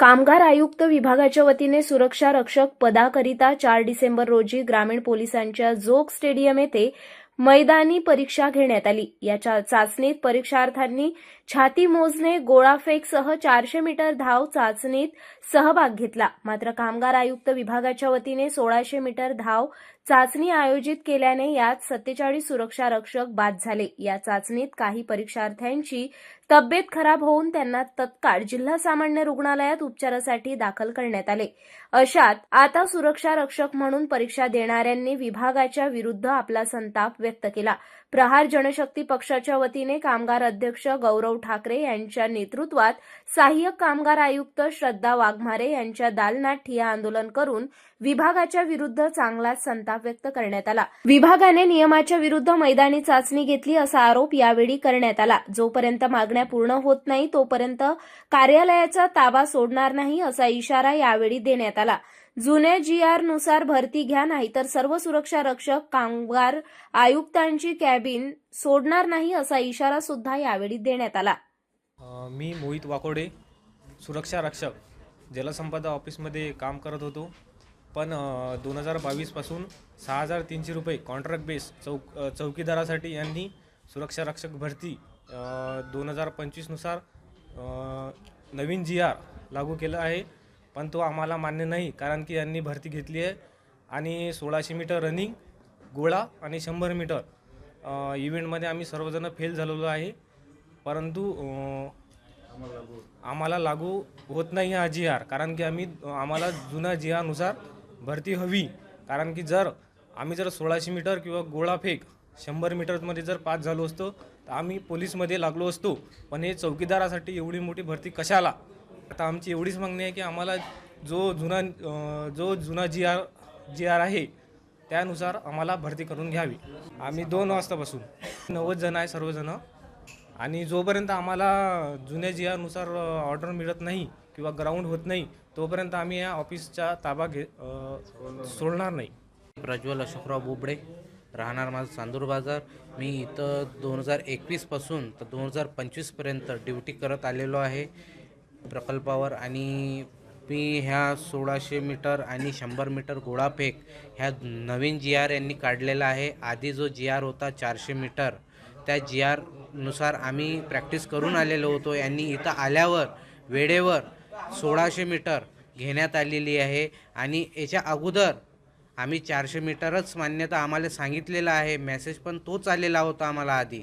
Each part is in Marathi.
कामगार आयुक्त विभागाच्या वतीने सुरक्षा रक्षक पदाकरिता चार डिसेंबर रोजी ग्रामीण पोलिसांच्या जोग स्टेडियम येथे मैदानी परीक्षा घेण्यात आली. या चाचणीत परीक्षार्थ्यांनी छाती मोजणे गोळाफेकसह चारशे मीटर धाव चाचणीत सहभाग घेतला. मात्र कामगार आयुक्त विभागाच्या वतीने सोळाशे मीटर धाव चाचणी आयोजित केल्याने यात सत्तेचाळीस सुरक्षा रक्षक बाद झाले. या चाचणीत काही परीक्षार्थ्यांची तब्येत खराब होऊन त्यांना तत्काळ जिल्हा सामान्य रुग्णालयात उपचारासाठी दाखल करण्यात आले. अशात आता सुरक्षा रक्षक म्हणून परीक्षा देणाऱ्यांनी विभागाच्या विरुद्ध आपला संताप व्यक्त केला. प्रहार जनशक्ती पक्षाच्या वतीने कामगार अध्यक्ष गौरव ठाकरे यांच्या नेतृत्वात सहाय्यक कामगार आयुक्त श्रद्धा वाघमारे यांच्या दालनात ठिया आंदोलन करून विभागाच्या विरुद्ध चांगलाच संताप व्यक्त करण्यात आला. विभागाने नियमाच्या विरुद्ध मैदानी चाचणी घेतली असा आरोप यावेळी करण्यात आला. जोपर्यंत मागण्या पूर्ण होत नाही तोपर्यंत कार्यालयाचा ताबा सोडणार नाही असा इशारा यावेळी देण्यात आला. जुन्या जी आरनुसार भरती घ्या नाहीतर सर्व सुरक्षा रक्षक कामगार आयुक्तांची कॅबिन सोडणार नाही असा इशारा सुद्धा यावेळी देण्यात आला. मी मोहित वाकोडे सुरक्षा रक्षक जलसंपदा ऑफिसमध्ये काम करत होतो. पण दोन हजार बावीसपासून सहा हजार तीनशे रुपये कॉन्ट्रॅक्ट बेस चौक चौकीदारासाठी यांनी सुरक्षा रक्षक भरती दोन हजार पंचवीसनुसार नवीन जी आर लागू केलं आहे. पण तो आम्हाला मान्य नाही कारण की यांनी भरती घेतली आहे. आणि सोळाशे मीटर रनिंग गोळा आणि शंभर मीटर इव्हेंटमध्ये आम्ही सर्वजण फेल झालेलो आहे. परंतु आम्हाला लागू होत नाही हा जी आर कारण की आम्ही आम्हाला जुन्या जी आरनुसार भरती हवी. कारण की जर आम्ही जर सोळाशे मीटर किंवा गोळा फेक शंभर मीटरमध्ये जर पास झालो असतो तर आम्ही पोलीसमध्ये लागलो असतो. पण हे चौकीदारासाठी एवढी मोठी भरती कशाला? आता आमची एवढीच मागणी आहे की आम्हाला जो जुना जो जुना जी आर जी आर आहे त्यानुसार आम्हाला भरती करून घ्यावी. आम्ही दोन वाजतापासून नव्वद जण आहे सर्वजण. आणि जोपर्यंत आम्हाला जुन्या जियानुसार ऑर्डर मिळत नाही किंवा ग्राउंड होत नाही तोपर्यंत आम्ही या ऑफिसचा ताबा घे सोडणार नाही. प्रज्वल अशोकराव बोबडे राहणार माझं चांदूर बाजार. मी इथं दोन हजार एकवीसपासून तर दोन हजार पंचवीसपर्यंत ड्युटी करत आलेलो आहे. प्रकल्पावर आणि मी ह्या सोळाशे मीटर आणि शंभर मीटर गोळाफेक ह्या नवीन जी आर यांनी काढलेला आहे. आधी जो जी आर होता चारशे मीटर त्या जी आरनुसार आम्ही प्रॅक्टिस करून आलेलो होतो. यांनी इथं आल्यावर वेळेवर सोळाशे मीटर घेण्यात आलेली आहे आणि याच्या अगोदर आम्ही चारशे मीटरच मान्यता आम्हाला सांगितलेलं आहे. मेसेज पण तोच आलेला होता आम्हाला आधी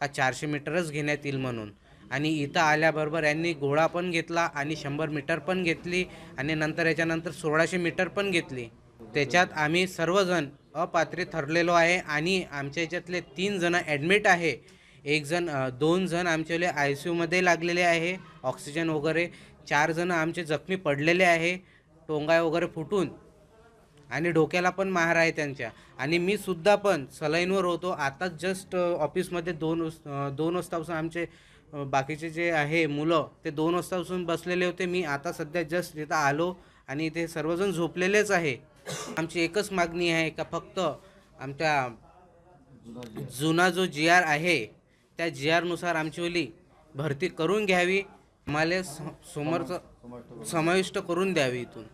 का चारशे मीटरच घेण्यात येईल म्हणून. आणि इथं आल्याबरोबर यांनी घोडा पण घेतला आणि शंभर मीटर पण घेतली आणि नंतर याच्यानंतर सोळाशे मीटर पण घेतली. त्याच्यात आम्ही सर्वजण अपात्र ठरलेलो आहे आणि आमच्या याच्यातले तीन जण ॲडमिट आहे. एक जण दोन जण आमच्याले आय सी यूमध्ये लागलेले आहे ऑक्सिजन वगैरे. चार जण आमचे जखमी पडलेले आहे टोंगाय वगैरे फुटून. आणि डोक्याला पण मार आहे त्यांच्या. आणि मी सुद्धा पण सलाईनवर होतो. आताच जस्ट ऑफिसमध्ये दोन दोन वाजतापासून आमचे बाकीचे जे आहे मुलं ते दोन वाजतापासून बसलेले होते. मी आता सध्या जस्ट इथं आलो आणि इथे सर्वजण झोपलेलेच आहे. आमची एकच मागणी आहे का फक्त आमच्या जुना जो जी आर आहे त्या जी आरनुसार आमचीवाली भरती करून घ्यावी. आम्हाला स- समोरचं समाविष्ट करून द्यावी इथून.